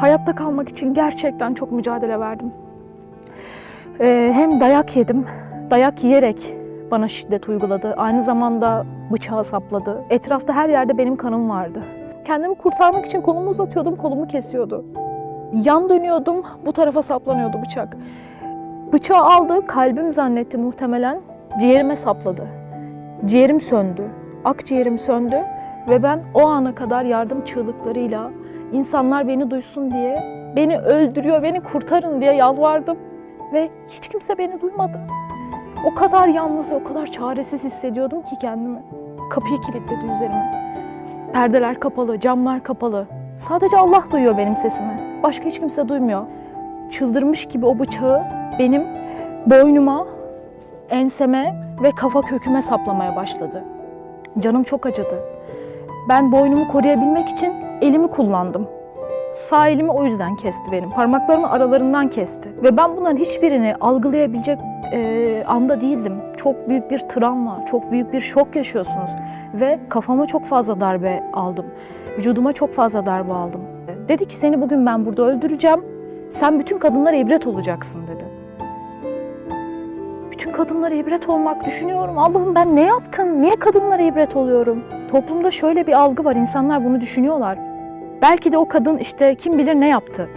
Hayatta kalmak için gerçekten çok mücadele verdim. Ee, hem dayak yedim, dayak yiyerek bana şiddet uyguladı. Aynı zamanda bıçağı sapladı. Etrafta her yerde benim kanım vardı. Kendimi kurtarmak için kolumu uzatıyordum, kolumu kesiyordu. Yan dönüyordum, bu tarafa saplanıyordu bıçak. Bıçağı aldı, kalbim zannetti muhtemelen. Ciğerime sapladı. Ciğerim söndü. Akciğerim söndü ve ben o ana kadar yardım çığlıklarıyla insanlar beni duysun diye, beni öldürüyor, beni kurtarın diye yalvardım ve hiç kimse beni duymadı. O kadar yalnız, o kadar çaresiz hissediyordum ki kendimi. Kapıyı kilitledi üzerime. Perdeler kapalı, camlar kapalı. Sadece Allah duyuyor benim sesimi. Başka hiç kimse duymuyor. Çıldırmış gibi o bıçağı benim boynuma, enseme ve kafa köküme saplamaya başladı. Canım çok acıdı. Ben boynumu koruyabilmek için elimi kullandım. Sağ elimi o yüzden kesti benim. Parmaklarımı aralarından kesti. Ve ben bunların hiçbirini algılayabilecek e, anda değildim. Çok büyük bir travma, çok büyük bir şok yaşıyorsunuz. Ve kafama çok fazla darbe aldım. Vücuduma çok fazla darbe aldım. Dedi ki seni bugün ben burada öldüreceğim. Sen bütün kadınlara ibret olacaksın dedi. Bütün kadınlara ibret olmak düşünüyorum. Allah'ım ben ne yaptım? Niye kadınlara ibret oluyorum? Toplumda şöyle bir algı var. İnsanlar bunu düşünüyorlar. Belki de o kadın işte kim bilir ne yaptı.